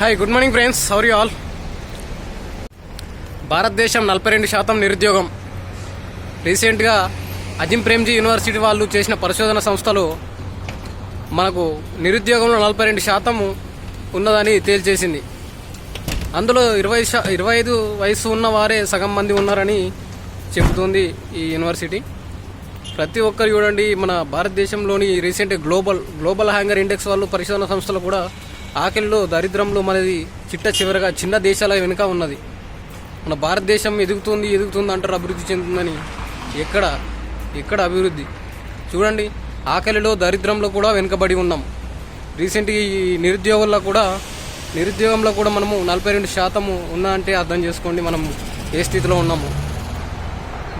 Hi good morning friends how are you all భారతదేశం నలభై రెండు శాతం నిరుద్యోగం. రీసెంట్గా అజిం ప్రేమ్జీ యూనివర్సిటీ వాళ్ళు చేసిన పరిశోధన సంస్థలు మనకు నిరుద్యోగంలో నలభై రెండు శాతం ఉన్నదని తేల్చేసింది. అందులో ఇరవై శా ఇరవై ఐదు వయసు ఉన్న వారే సగం మంది ఉన్నారని చెబుతుంది ఈ యూనివర్సిటీ. ప్రతి ఒక్కరు చూడండి మన భారతదేశంలోని recent global global hunger index వాళ్ళు పరిశోధన సంస్థలు కూడా ఆకలిలో దరిద్రంలో మనది చిట్ట చివరగా చిన్న దేశాల వెనుక ఉన్నది. మన భారతదేశం ఎదుగుతుంది ఎదుగుతుంది అంటారు అభివృద్ధి చెందుతుందని. ఎక్కడ? ఎక్కడ అభివృద్ధి? చూడండి ఆకలిలో దరిద్రంలో కూడా వెనుకబడి ఉన్నాం. రీసెంట్గా ఈ నిరుద్యోగుల్లో కూడా నిరుద్యోగంలో కూడా మనము నలభై రెండు శాతము ఉన్నా అంటే అర్థం చేసుకోండి మనం ఏ స్థితిలో ఉన్నాము.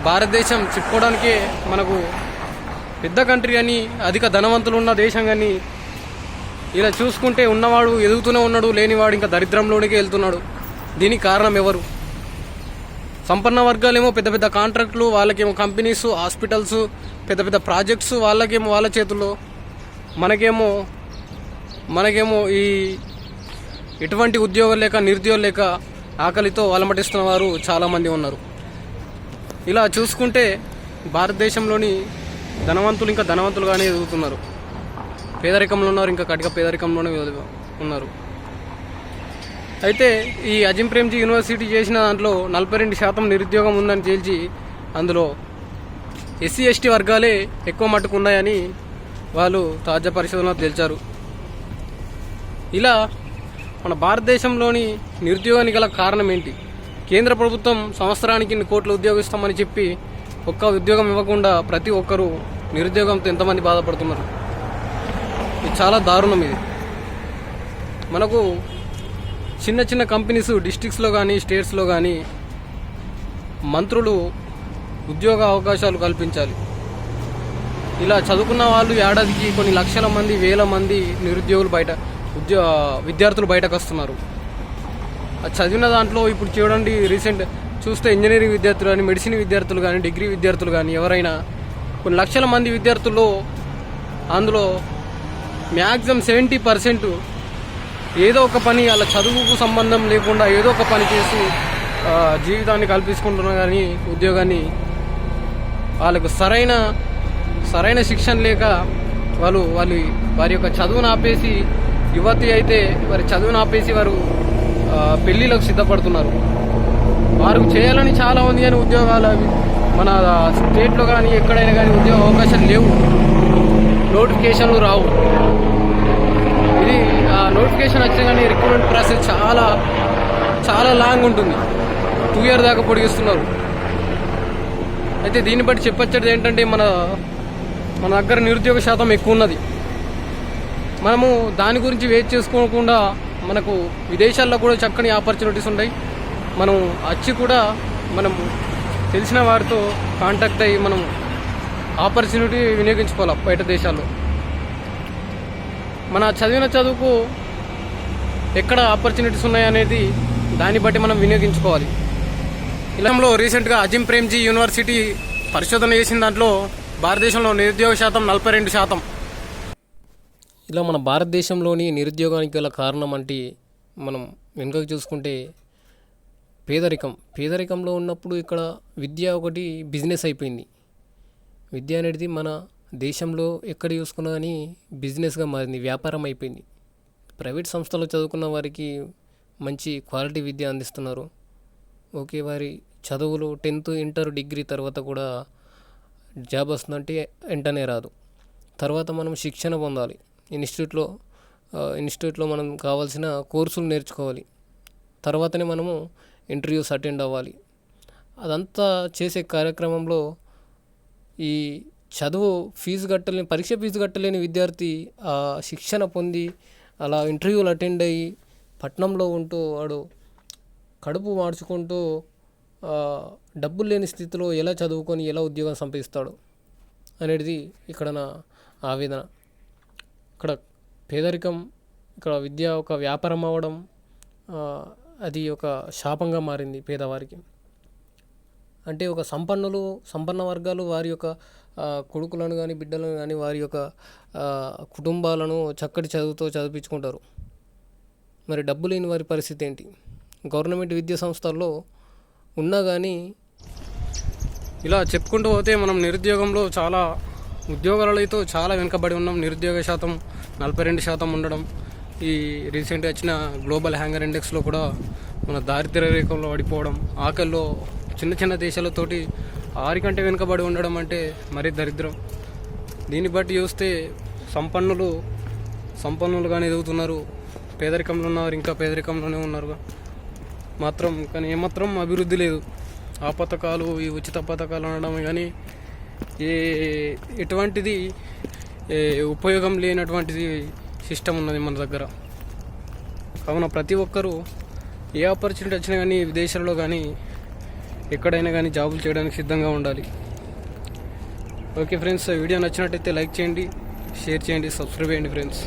భారతదేశం చెప్పుకోవడానికే మనకు పెద్ద కంట్రీ అని అధిక ధనవంతులు ఉన్న దేశం కానీ ఇలా చూసుకుంటే ఉన్నవాడు ఎదుగుతూనే ఉన్నాడు లేనివాడు ఇంకా దరిద్రంలోనికి వెళ్తున్నాడు. దీనికి కారణం ఎవరు? సంపన్న వర్గాలేమో పెద్ద పెద్ద కాంట్రాక్టులు వాళ్ళకేమో కంపెనీస్ హాస్పిటల్స్ పెద్ద పెద్ద ప్రాజెక్ట్స్ వాళ్ళకేమో వాళ్ళ చేతుల్లో. మనకేమో మనకేమో ఈ ఎటువంటి ఉద్యోగం లేక నిరుద్యోగం లేక ఆకలితో అలమటిస్తున్న వారు చాలామంది ఉన్నారు. ఇలా చూసుకుంటే భారతదేశంలోని ధనవంతులు ఇంకా ధనవంతులుగానే ఎదుగుతున్నారు. పేదరికంలో ఉన్నారు ఇంకా కటిక పేదరికంలోనే ఉన్నారు. అయితే ఈ అజిం ప్రేమ్జీ యూనివర్సిటీ చేసిన దాంట్లో నలభై రెండు శాతం నిరుద్యోగం ఉందని తేల్చి అందులో ఎస్సీ ఎస్టీ వర్గాలే ఎక్కువ మట్టుకున్నాయని వాళ్ళు తాజా పరిశోధనలో తేల్చారు. ఇలా మన భారతదేశంలోని నిరుద్యోగానికి గల కారణం ఏంటి? కేంద్ర ప్రభుత్వం సంవత్సరానికి ఇన్ని కోట్లు ఉద్యోగిస్తామని చెప్పి ఒక్క ఉద్యోగం ఇవ్వకుండా ప్రతి ఒక్కరూ నిరుద్యోగంతో ఎంతమంది బాధపడుతున్నారు? ఇది చాలా దారుణం ఇది. మనకు చిన్న చిన్న కంపెనీస్ డిస్ట్రిక్ట్స్లో కానీ స్టేట్స్లో కానీ మంత్రులు ఉద్యోగ అవకాశాలు కల్పించాలి. ఇలా చదువుకున్న వాళ్ళు ఏడాదికి కొన్ని లక్షల మంది వేల మంది నిరుద్యోగులు బయట ఉద్యో విద్యార్థులు బయటకు వస్తున్నారు. చదివిన దాంట్లో ఇప్పుడు చూడండి రీసెంట్ చూస్తే ఇంజనీరింగ్ విద్యార్థులు కానీ మెడిసిన్ విద్యార్థులు కానీ డిగ్రీ విద్యార్థులు కానీ ఎవరైనా కొన్ని లక్షల మంది విద్యార్థుల్లో అందులో మ్యాక్సిమం సెవెంటీ పర్సెంట్ ఏదో ఒక పని వాళ్ళ చదువుకు సంబంధం లేకుండా ఏదో ఒక పని చేసి జీవితాన్ని కల్పించుకుంటున్నా కానీ ఉద్యోగాన్ని వాళ్ళకు సరైన సరైన శిక్షణ లేక వాళ్ళు వాళ్ళు వారి యొక్క చదువును ఆపేసి యువతి అయితే వారి చదువును ఆపేసి వారు పెళ్ళిళ్ళకు సిద్ధపడుతున్నారు. వారు చేయాలని చాలా ఉంది కానీ ఉద్యోగాలు అవి మన స్టేట్లో కానీ ఎక్కడైనా కానీ ఉద్యోగ అవకాశాలు లేవు. నోటిఫికేషన్లు రావు. ఇది ఆ నోటిఫికేషన్ వచ్చిన కానీ రిక్రూట్మెంట్ ప్రాసెస్ చాలా చాలా లాంగ్ ఉంటుంది. టూ ఇయర్ దాకా పొడిగిస్తున్నారు. అయితే దీన్ని బట్టి చెప్పొచ్చేది ఏంటంటే మన మన దగ్గర నిరుద్యోగ శాతం ఎక్కువ ఉన్నది. మనము దాని గురించి వెయిట్ చేసుకోకుండా మనకు విదేశాల్లో కూడా చక్కని ఆపర్చునిటీస్ ఉంటాయి. మనం వచ్చి కూడా మనం తెలిసిన వారితో కాంటాక్ట్ అయ్యి మనం ఆపర్చునిటీ వినియోగించుకోవాలి బయట దేశాల్లో. మన చదివిన చదువుకు ఎక్కడ ఆపర్చునిటీస్ ఉన్నాయనేది దాన్ని బట్టి మనం వినియోగించుకోవాలి. ఇలాంలో రీసెంట్గా అజిం ప్రేమ్జీ యూనివర్సిటీ పరిశోధన చేసిన దాంట్లో భారతదేశంలో నిరుద్యోగ శాతం నలభై రెండు శాతం. ఇలా మన భారతదేశంలోని నిరుద్యోగానికి గల కారణం అంటే మనం వెనుకకు చూసుకుంటే పేదరికం. పేదరికంలో ఉన్నప్పుడు ఇక్కడ విద్య ఒకటి బిజినెస్ అయిపోయింది. విద్య అనేది మన దేశంలో ఎక్కడ చూసుకున్నా కానీ బిజినెస్గా మారింది వ్యాపారం అయిపోయింది. ప్రైవేట్ సంస్థలో చదువుకున్న వారికి మంచి క్వాలిటీ విద్య అందిస్తున్నారు. ఓకే వారి చదువులు టెన్త్ ఇంటర్ డిగ్రీ తర్వాత కూడా జాబ్ వస్తుందంటే వెంటనే రాదు. తర్వాత మనం శిక్షణ పొందాలి. ఇన్స్టిట్యూట్లో ఇన్స్టిట్యూట్లో మనం కావాల్సిన కోర్సులు నేర్చుకోవాలి. తర్వాతనే మనము ఇంటర్వ్యూస్ అటెండ్ అవ్వాలి. అదంతా చేసే కార్యక్రమంలో ఈ చదువు ఫీజు కట్టలేని పరీక్ష ఫీజు కట్టలేని విద్యార్థి శిక్షణ పొంది అలా ఇంటర్వ్యూలు అటెండ్ అయ్యి పట్నంలో ఉంటూ వాడు కడుపు మార్చుకుంటూ డబ్బులు లేని స్థితిలో ఎలా చదువుకొని ఎలా ఉద్యోగం సంపాదిస్తాడు అనేది ఇక్కడ నా ఆవేదన. ఇక్కడ పేదరికం ఇక్కడ విద్య ఒక వ్యాపారం అవ్వడం అది ఒక శాపంగా మారింది పేదవారికి. అంటే ఒక సంపన్నులు సంపన్న వర్గాలు వారి యొక్క కొడుకులను కానీ బిడ్డలను కానీ వారి యొక్క కుటుంబాలను చక్కటి చదువుతో చదివించుకుంటారు. మరి డబ్బు లేని వారి పరిస్థితి ఏంటి? గవర్నమెంట్ విద్యా సంస్థల్లో ఉన్నా కానీ ఇలా చెప్పుకుంటూ పోతే మనం నిరుద్యోగంలో చాలా ఉద్యోగాలలో అయితే చాలా వెనుకబడి ఉన్నాం. నిరుద్యోగ శాతం నలభై రెండు శాతం ఉండడం ఈ రీసెంట్గా వచ్చిన గ్లోబల్ హ్యాంగర్ ఇండెక్స్లో కూడా మన దారిద్ర్య రేఖలో పడిపోవడం ఆకల్లో చిన్న చిన్న దేశాలతోటి ఆరి కంటే వెనుకబడి ఉండడం అంటే మరీ దరిద్రం. దీన్ని బట్టి చూస్తే సంపన్నులు సంపన్నులుగానే ఎదుగుతున్నారు. పేదరికంలో ఉన్నవారు ఇంకా పేదరికంలోనే ఉన్నారు. మాత్రం కానీ ఏమాత్రం అభివృద్ధి లేదు. ఆ పథకాలు ఈ ఉచిత పథకాలు అనడం కానీ ఏ ఎటువంటిది ఏ ఉపయోగం లేనటువంటిది సిస్టమ్ ఉన్నది మన దగ్గర. కావున ప్రతి ఒక్కరూ ఏ ఆపర్చునిటీ వచ్చినా కానీ విదేశాల్లో కానీ ఎక్కడైనా కానీ జాబులు చేయడానికి సిద్ధంగా ఉండాలి. ఓకే ఫ్రెండ్స్ వీడియో నచ్చినట్టయితే లైక్ చేయండి షేర్ చేయండి సబ్స్క్రైబ్ చేయండి ఫ్రెండ్స్.